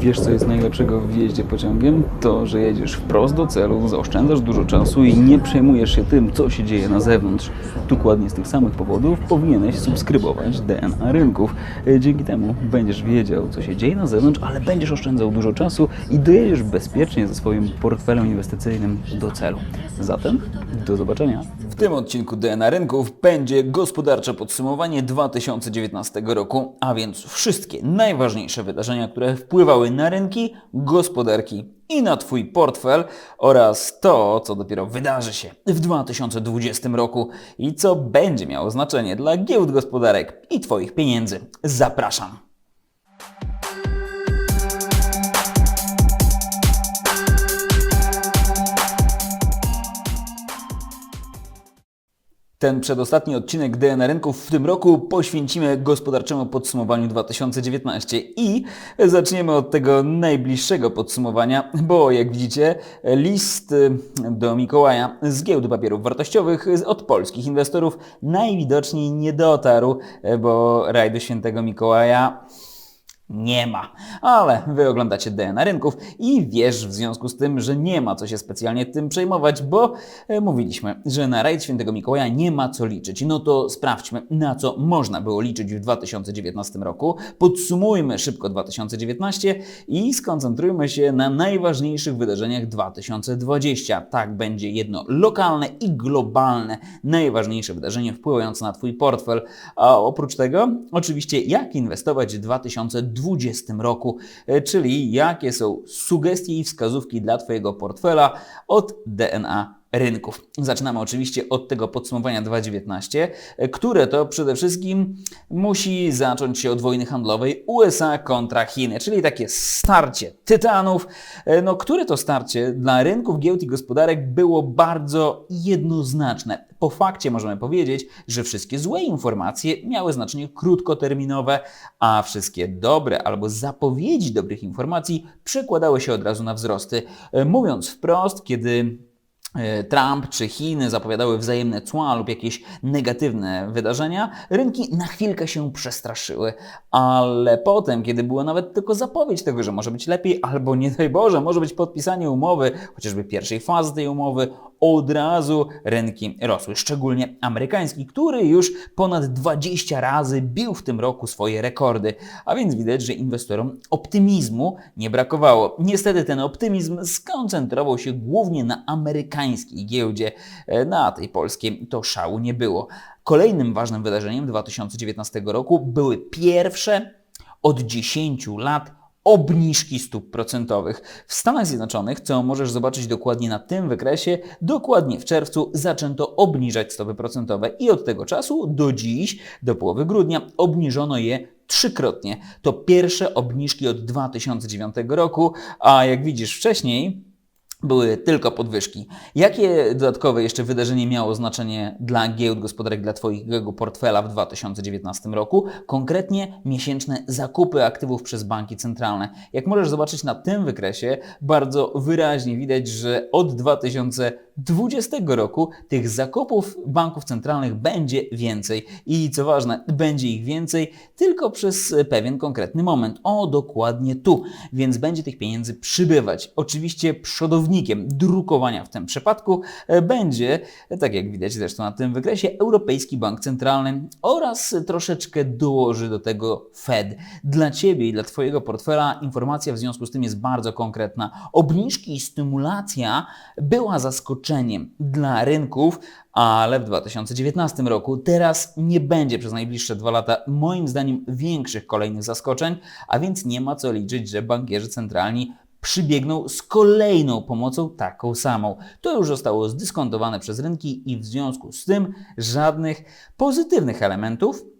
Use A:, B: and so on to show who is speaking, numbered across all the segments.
A: Wiesz, co jest najlepszego w jeździe pociągiem? To, że jedziesz wprost do celu, zaoszczędzasz dużo czasu i nie przejmujesz się tym, co się dzieje na zewnątrz. Dokładnie z tych samych powodów powinieneś subskrybować DNA rynków. E, Dzięki temu będziesz wiedział, co się dzieje na zewnątrz, ale będziesz oszczędzał dużo czasu i dojedziesz bezpiecznie ze swoim portfelem inwestycyjnym do celu. Zatem do zobaczenia. W tym odcinku DNA Rynków będzie gospodarcze podsumowanie 2019 roku, a więc wszystkie najważniejsze wydarzenia, które wpływały na rynki, gospodarki i na Twój portfel oraz to, co dopiero wydarzy się w 2020 roku i co będzie miało znaczenie dla giełd gospodarek i Twoich pieniędzy. Zapraszam! Ten przedostatni odcinek DNA Rynków w tym roku poświęcimy gospodarczemu podsumowaniu 2019 i zaczniemy od tego najbliższego podsumowania, bo jak widzicie list do Mikołaja z giełdy papierów wartościowych od polskich inwestorów najwidoczniej nie dotarł, bo rajdu świętego Mikołaja nie ma. Ale wy oglądacie DNA rynków i wiesz w związku z tym, że nie ma co się specjalnie tym przejmować, bo e, mówiliśmy, że na rajd Świętego Mikołaja nie ma co liczyć. No to sprawdźmy, na co można było liczyć w 2019 roku. Podsumujmy szybko 2019 i skoncentrujmy się na najważniejszych wydarzeniach 2020. Tak będzie jedno lokalne i globalne, najważniejsze wydarzenie wpływające na Twój portfel. A oprócz tego, oczywiście, jak inwestować w 2020 roku, e, czyli jakie są sugestie i wskazówki dla Twojego portfela od DNA rynków. Zaczynamy oczywiście od tego podsumowania 2019, e, które to przede wszystkim musi zacząć się od wojny handlowej USA kontra Chiny, czyli takie starcie tytanów, e, no które to starcie dla rynków giełd i gospodarek było bardzo jednoznaczne. Po fakcie możemy powiedzieć, że wszystkie złe informacje miały znaczenie krótkoterminowe, a wszystkie dobre albo zapowiedzi dobrych informacji przekładały się od razu na wzrosty. E, Mówiąc wprost, kiedy e, Trump czy Chiny zapowiadały wzajemne cła lub jakieś negatywne wydarzenia, rynki na chwilkę się przestraszyły, ale potem, kiedy była nawet tylko zapowiedź tego, że może być lepiej, albo nie daj Boże, może być podpisanie umowy, chociażby pierwszej fazy tej umowy, od razu rynki rosły, szczególnie amerykański, który już ponad 20 razy bił w tym roku swoje rekordy. A więc widać, że inwestorom optymizmu nie brakowało. Niestety ten optymizm skoncentrował się głównie na amerykańskiej giełdzie, E, na tej polskiej to szału nie było. Kolejnym ważnym wydarzeniem 2019 roku były pierwsze od 10 lat obniżki stóp procentowych. W Stanach Zjednoczonych, co możesz zobaczyć dokładnie na tym wykresie, dokładnie w czerwcu zaczęto obniżać stopy procentowe i od tego czasu do dziś, do połowy grudnia, obniżono je trzykrotnie. To pierwsze obniżki od 2009 roku, a jak widzisz wcześniej, były tylko podwyżki. Jakie dodatkowe jeszcze wydarzenie miało znaczenie dla giełd gospodarek, dla Twojego portfela w 2019 roku? Konkretnie miesięczne zakupy aktywów przez banki centralne. Jak możesz zobaczyć na tym wykresie, bardzo wyraźnie widać, że od 2020 roku tych zakupów banków centralnych będzie więcej. I co ważne, będzie ich więcej tylko przez pewien konkretny moment. O, dokładnie tu. Więc będzie tych pieniędzy przybywać. Oczywiście przodownikiem drukowania w tym przypadku e, będzie, e, tak jak widać zresztą na tym wykresie, Europejski Bank Centralny oraz troszeczkę dołoży do tego Fed. Dla Ciebie i dla Twojego portfela informacja w związku z tym jest bardzo konkretna. Obniżki i stymulacja była zaskoczeniem dla rynków, ale w 2019 roku. Teraz nie będzie przez najbliższe dwa lata, moim zdaniem, większych kolejnych zaskoczeń, a więc nie ma co liczyć, że bankierzy centralni przybiegną z kolejną pomocą taką samą. To już zostało zdyskontowane przez rynki i w związku z tym żadnych pozytywnych elementów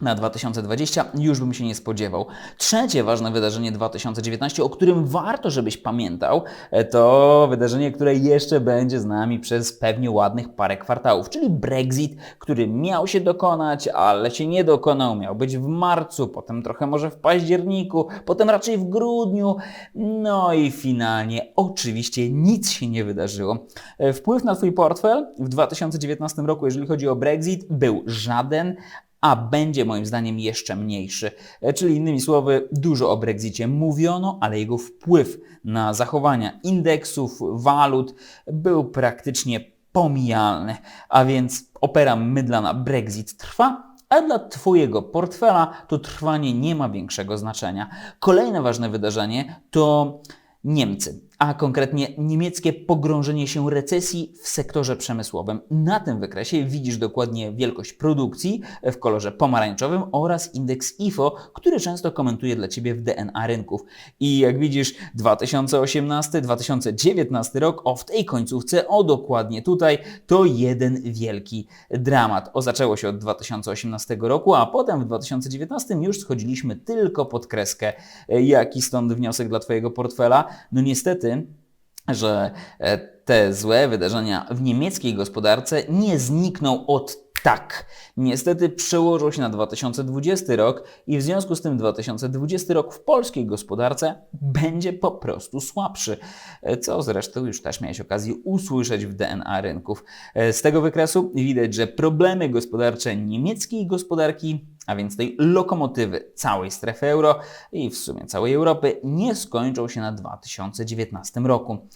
A: na 2020 już bym się nie spodziewał. Trzecie ważne wydarzenie 2019, o którym warto, żebyś pamiętał, e, to wydarzenie, które jeszcze będzie z nami przez pewnie ładnych parę kwartałów, czyli Brexit, który miał się dokonać, ale się nie dokonał. Miał być w marcu, potem trochę może w październiku, potem raczej w grudniu. No i finalnie oczywiście nic się nie wydarzyło. E, Wpływ na Twój portfel w 2019 roku, jeżeli chodzi o Brexit, był żaden, a będzie moim zdaniem jeszcze mniejszy. E, Czyli innymi słowy, dużo o Brexicie mówiono, ale jego wpływ na zachowania indeksów, walut był praktycznie pomijalny. A więc opera mydlana Brexit trwa, a dla Twojego portfela to trwanie nie ma większego znaczenia. Kolejne ważne wydarzenie to Niemcy, a konkretnie niemieckie pogrążenie się recesji w sektorze przemysłowym. Na tym wykresie widzisz dokładnie wielkość produkcji w kolorze pomarańczowym oraz indeks IFO, który często komentuje dla Ciebie w DNA rynków. I jak widzisz 2018-2019 rok, o w tej końcówce, o dokładnie tutaj, to jeden wielki dramat. O zaczęło się od 2018 roku, a potem w 2019 już schodziliśmy tylko pod kreskę. Jaki stąd wniosek dla Twojego portfela? No niestety, że e, te złe wydarzenia w niemieckiej gospodarce nie znikną od tak. Niestety przełożą się na 2020 rok i w związku z tym 2020 rok w polskiej gospodarce będzie po prostu słabszy, co zresztą już też miałeś okazję usłyszeć w DNA rynków. Z tego wykresu widać, że problemy gospodarcze niemieckiej gospodarki a więc tej lokomotywy całej strefy euro i w sumie całej Europy, nie skończą się na 2019 roku.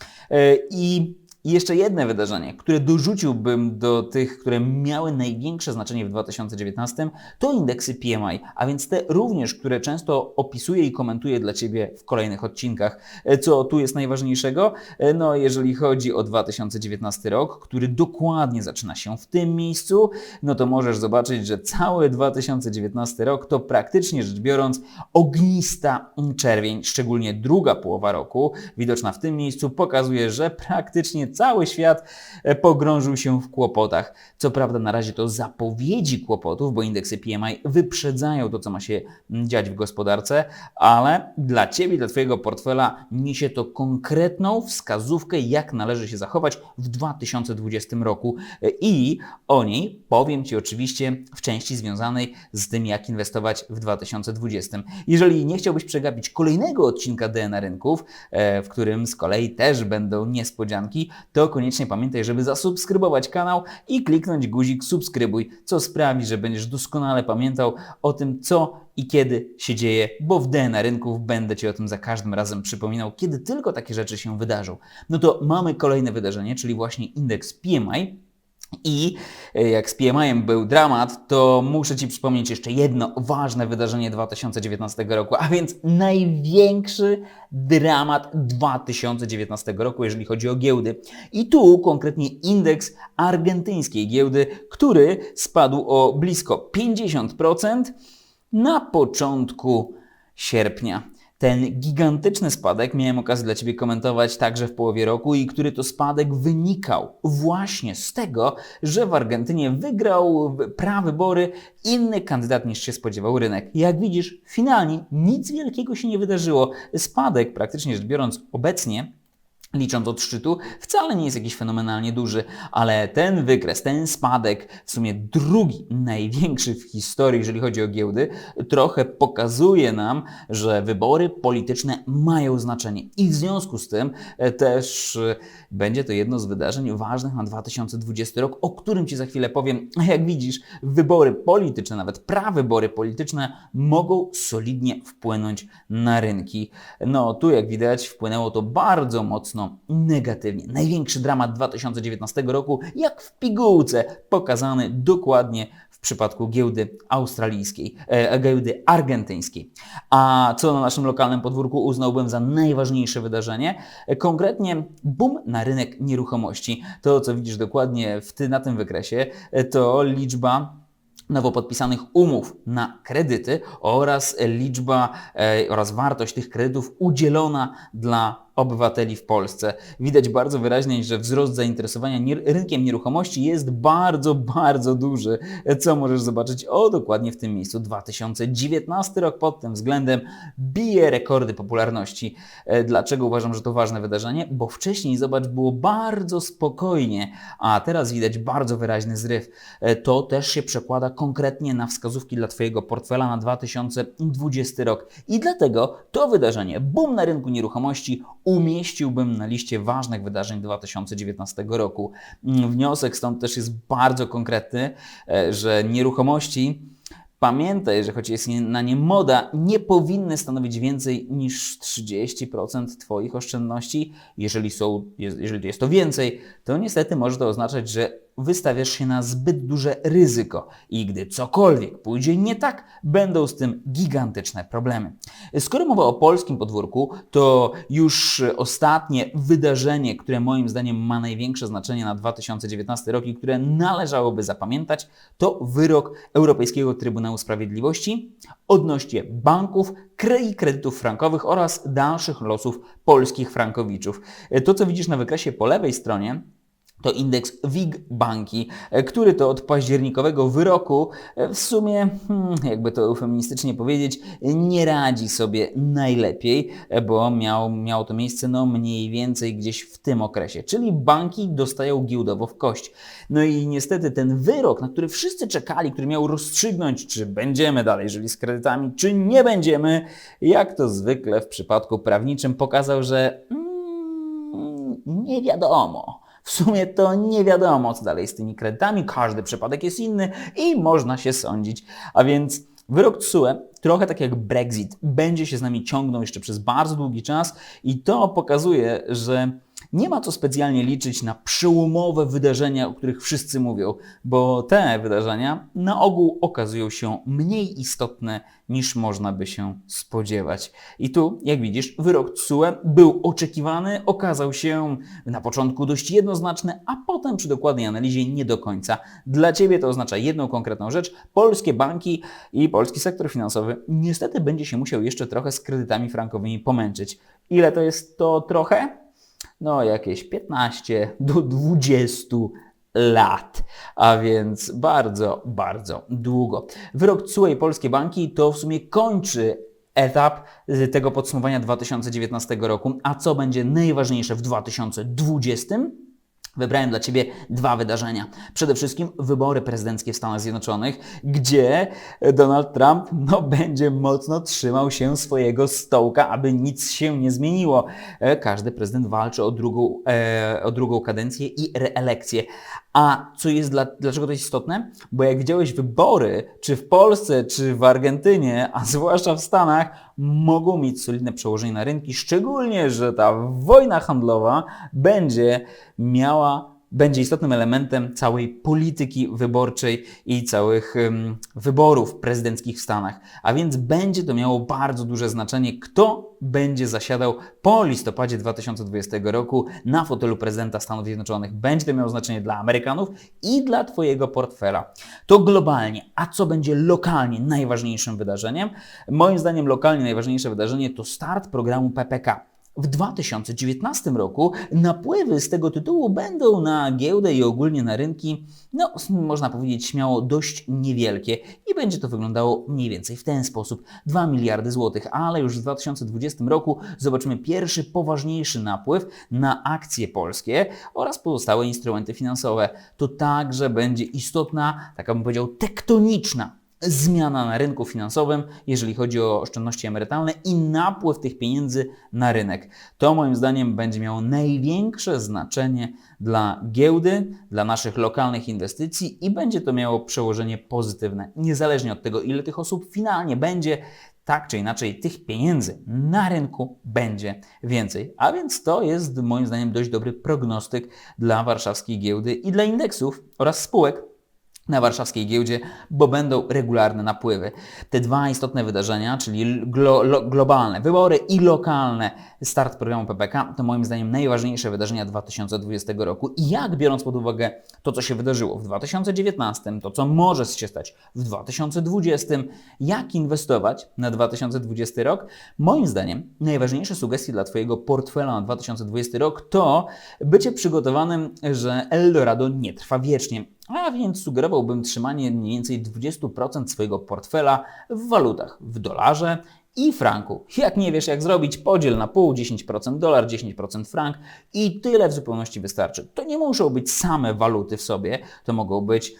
A: I i jeszcze jedno wydarzenie, które dorzuciłbym do tych, które miały największe znaczenie w 2019, to indeksy PMI, a więc te również, które często opisuję i komentuję dla Ciebie w kolejnych odcinkach. E, Co tu jest najważniejszego? E, No, jeżeli chodzi o 2019 rok, który dokładnie zaczyna się w tym miejscu, no to możesz zobaczyć, że cały 2019 rok to praktycznie rzecz biorąc ognista czerwień, szczególnie druga połowa roku, widoczna w tym miejscu, pokazuje, że praktycznie cały świat e, pogrążył się w kłopotach. Co prawda na razie to zapowiedzi kłopotów, bo indeksy PMI wyprzedzają to, co ma się mm, dziać w gospodarce, ale dla Ciebie, dla Twojego portfela niesie to konkretną wskazówkę, jak należy się zachować w 2020 roku E, i o niej powiem Ci oczywiście w części związanej z tym, jak inwestować w 2020. Jeżeli nie chciałbyś przegapić kolejnego odcinka DNA Rynków, e, w którym z kolei też będą niespodzianki, to koniecznie pamiętaj, żeby zasubskrybować kanał i kliknąć guzik subskrybuj, co sprawi, że będziesz doskonale pamiętał o tym, co i kiedy się dzieje, bo w DNA Rynków będę Ci o tym za każdym razem przypominał, kiedy tylko takie rzeczy się wydarzą. No to mamy kolejne wydarzenie, czyli właśnie indeks PMI. I e, jak z PMI był dramat, to muszę Ci przypomnieć jeszcze jedno ważne wydarzenie 2019 roku, a więc największy dramat 2019 roku, jeżeli chodzi o giełdy. I tu konkretnie indeks argentyńskiej giełdy, który spadł o blisko 50% na początku sierpnia. Ten gigantyczny spadek miałem okazję dla Ciebie komentować także w połowie roku i który to spadek wynikał właśnie z tego, że w Argentynie wygrał prawybory inny kandydat niż się spodziewał rynek. Jak widzisz, finalnie nic wielkiego się nie wydarzyło. Spadek, praktycznie rzecz biorąc, obecnie licząc od szczytu, wcale nie jest jakiś fenomenalnie duży, ale ten wykres, ten spadek, w sumie drugi największy w historii, jeżeli chodzi o giełdy, trochę pokazuje nam, że wybory polityczne mają znaczenie i w związku z tym e, też e, będzie to jedno z wydarzeń ważnych na 2020 rok, o którym Ci za chwilę powiem. Jak widzisz, wybory polityczne, nawet prawybory polityczne mogą solidnie wpłynąć na rynki. No, tu jak widać wpłynęło to bardzo mocno negatywnie. Największy dramat 2019 roku, jak w pigułce, pokazany dokładnie w przypadku giełdy australijskiej, e, giełdy argentyńskiej. A co na naszym lokalnym podwórku uznałbym za najważniejsze wydarzenie? E, Konkretnie boom na rynek nieruchomości. To, co widzisz dokładnie w ty, na tym wykresie, e, to liczba nowo podpisanych umów na kredyty oraz liczba e, oraz wartość tych kredytów udzielona dla obywateli w Polsce. Widać bardzo wyraźnie, że wzrost zainteresowania rynkiem nieruchomości jest bardzo, bardzo duży, co możesz zobaczyć o dokładnie w tym miejscu. 2019 rok pod tym względem bije rekordy popularności. E, Dlaczego uważam, że to ważne wydarzenie? Bo wcześniej, zobacz, było bardzo spokojnie, a teraz widać bardzo wyraźny zryw. E, To też się przekłada konkretnie na wskazówki dla Twojego portfela na 2020 rok. I dlatego to wydarzenie, boom na rynku nieruchomości, umieściłbym na liście ważnych wydarzeń 2019 roku. Mm, Wniosek stąd też jest bardzo konkretny, e, że nieruchomości Pamiętaj, że choć jest na nie moda, nie powinny stanowić więcej niż 30% Twoich oszczędności. Jeżeli, są, jeżeli jest to więcej, to niestety może to oznaczać, że wystawiasz się na zbyt duże ryzyko i gdy cokolwiek pójdzie nie tak, będą z tym gigantyczne problemy. Skoro mowa o polskim podwórku, to już ostatnie wydarzenie, które moim zdaniem ma największe znaczenie na 2019 rok i które należałoby zapamiętać, to wyrok Europejskiego Trybunału Sprawiedliwości odnośnie banków, i kredytów frankowych oraz dalszych losów polskich frankowiczów. To, co widzisz na wykresie po lewej stronie, to indeks WIG Banki, e, który to od październikowego wyroku e, w sumie, hmm, jakby to eufemistycznie powiedzieć, nie radzi sobie najlepiej, e, bo miał, miało to miejsce no mniej więcej gdzieś w tym okresie, czyli banki dostają giełdowo w kość. No i niestety ten wyrok, na który wszyscy czekali, który miał rozstrzygnąć, czy będziemy dalej żyli z kredytami, czy nie będziemy, jak to zwykle w przypadku prawniczym pokazał, że mm, nie wiadomo. W sumie to nie wiadomo, co dalej z tymi kredytami, każdy przypadek jest inny i można się sądzić. A więc wyrok TSUE, trochę tak jak Brexit, będzie się z nami ciągnął jeszcze przez bardzo długi czas i to pokazuje, że nie ma co specjalnie liczyć na przełomowe wydarzenia, o których wszyscy mówią, bo te wydarzenia na ogół okazują się mniej istotne niż można by się spodziewać. I tu, jak widzisz, wyrok TSUE był oczekiwany, okazał się na początku dość jednoznaczny, a potem przy dokładnej analizie nie do końca. Dla Ciebie to oznacza jedną konkretną rzecz. Polskie banki i polski sektor finansowy niestety będzie się musiał jeszcze trochę z kredytami frankowymi pomęczyć. Ile to jest to trochę? No jakieś 15 do 20 lat, a więc bardzo, bardzo długo. Wyrok TSUE i polskie banki to w sumie kończy etap tego podsumowania 2019 roku. A co będzie najważniejsze w 2020? Wybrałem dla Ciebie dwa wydarzenia. Przede wszystkim wybory prezydenckie w Stanach Zjednoczonych, gdzie Donald Trump no, będzie mocno trzymał się swojego stołka, aby nic się nie zmieniło. E, każdy prezydent walczy o drugą, e, o drugą kadencję i reelekcję. A co jest dla, dlaczego to jest istotne? Bo jak widziałeś wybory, czy w Polsce, czy w Argentynie, a zwłaszcza w Stanach, mogą mieć solidne przełożenie na rynki, szczególnie, że ta wojna handlowa będzie miała będzie istotnym elementem całej polityki wyborczej i całych um, wyborów prezydenckich w Stanach. A więc będzie to miało bardzo duże znaczenie, kto będzie zasiadał po listopadzie 2020 roku na fotelu prezydenta Stanów Zjednoczonych. Będzie to miało znaczenie dla Amerykanów i dla Twojego portfela. To globalnie. A co będzie lokalnie najważniejszym wydarzeniem? Moim zdaniem lokalnie najważniejsze wydarzenie to start programu PPK. W 2019 roku napływy z tego tytułu będą na giełdę i ogólnie na rynki, no można powiedzieć śmiało, dość niewielkie i będzie to wyglądało mniej więcej w ten sposób 2 miliardy złotych, ale już w 2020 roku zobaczymy pierwszy poważniejszy napływ na akcje polskie oraz pozostałe instrumenty finansowe. To także będzie istotna, tak bym powiedział, tektoniczna zmiana na rynku finansowym, jeżeli chodzi o oszczędności emerytalne i napływ tych pieniędzy na rynek. To moim zdaniem będzie miało największe znaczenie dla giełdy, dla naszych lokalnych inwestycji i będzie to miało przełożenie pozytywne. Niezależnie od tego, ile tych osób finalnie będzie, tak czy inaczej tych pieniędzy na rynku będzie więcej. A więc to jest moim zdaniem dość dobry prognostyk dla warszawskiej giełdy i dla indeksów oraz spółek, na warszawskiej giełdzie, bo będą regularne napływy. Te dwa istotne wydarzenia, czyli glo, lo, globalne wybory i lokalne start programu PPK, to moim zdaniem najważniejsze wydarzenia 2020 roku. I jak biorąc pod uwagę to, co się wydarzyło w 2019, to, co może się stać w 2020, jak inwestować na 2020 rok, moim zdaniem najważniejsze sugestie dla Twojego portfela na 2020 rok to bycie przygotowanym, że Eldorado nie trwa wiecznie a więc sugerowałbym trzymanie mniej więcej 20% swojego portfela w walutach, w dolarze i franku. Jak nie wiesz jak zrobić, podziel na pół, 10% dolar, 10% frank i tyle w zupełności wystarczy. To nie muszą być same waluty w sobie, to mogą być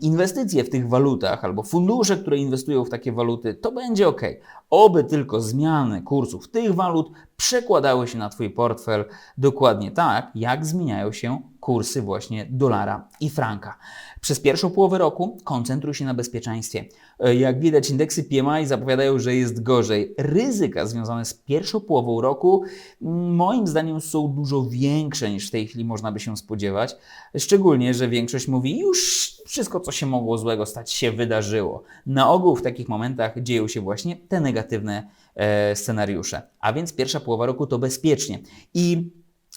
A: inwestycje w tych walutach albo fundusze, które inwestują w takie waluty, to będzie ok. Oby tylko zmiany kursów tych walut przekładały się na Twój portfel dokładnie tak, jak zmieniają się kursy właśnie dolara i franka. Przez pierwszą połowę roku koncentruj się na bezpieczeństwie. E, Jak widać, indeksy PMI zapowiadają, że jest gorzej. Ryzyka związane z pierwszą połową roku mm, moim zdaniem są dużo większe niż w tej chwili można by się spodziewać. Szczególnie, że większość mówi już wszystko, co się mogło złego stać, się wydarzyło. Na ogół w takich momentach dzieją się właśnie te negatywne e, scenariusze. A więc pierwsza połowa roku to bezpiecznie. I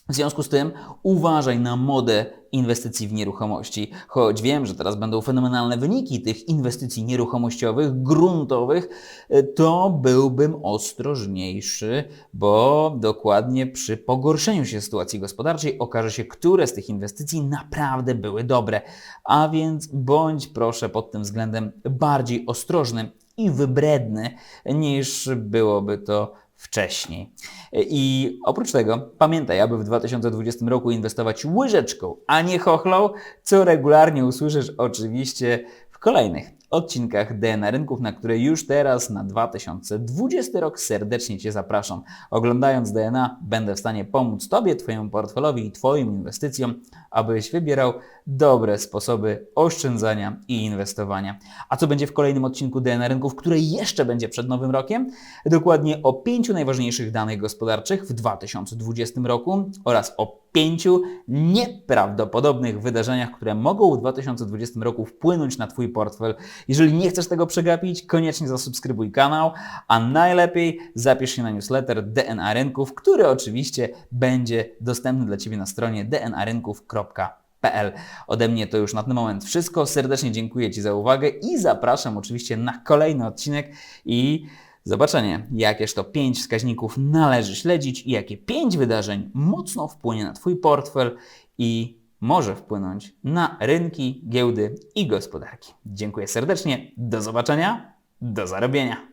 A: w związku z tym uważaj na modę inwestycji w nieruchomości. Choć wiem, że teraz będą fenomenalne wyniki tych inwestycji nieruchomościowych, gruntowych, e, to byłbym ostrożniejszy, bo dokładnie przy pogorszeniu się sytuacji gospodarczej okaże się, które z tych inwestycji naprawdę były dobre. A więc bądź proszę pod tym względem bardziej ostrożny i wybredny niż byłoby to wcześniej. I oprócz tego pamiętaj, aby w 2020 roku inwestować łyżeczką, a nie chochlą, co regularnie usłyszysz oczywiście w kolejnych odcinkach DNA Rynków, na które już teraz na 2020 rok serdecznie Cię zapraszam. Oglądając DNA będę w stanie pomóc Tobie, Twojemu portfelowi i Twoim inwestycjom, abyś wybierał dobre sposoby oszczędzania i inwestowania. A co będzie w kolejnym odcinku DNA Rynków, który jeszcze będzie przed Nowym Rokiem? Dokładnie o pięciu najważniejszych danych gospodarczych w 2020 roku oraz o pięciu nieprawdopodobnych wydarzeniach, które mogą w 2020 roku wpłynąć na Twój portfel. Jeżeli nie chcesz tego przegapić, koniecznie zasubskrybuj kanał, a najlepiej zapisz się na newsletter DNA Rynków, który oczywiście będzie dostępny dla Ciebie na stronie dnarynków.pl. Ode mnie to już na ten moment wszystko. Serdecznie dziękuję Ci za uwagę i zapraszam oczywiście na kolejny odcinek i Zobaczenie, jakież to pięć wskaźników należy śledzić i jakie pięć wydarzeń mocno wpłynie na Twój portfel i może wpłynąć na rynki, giełdy i gospodarki. Dziękuję serdecznie, do zobaczenia, do zarobienia.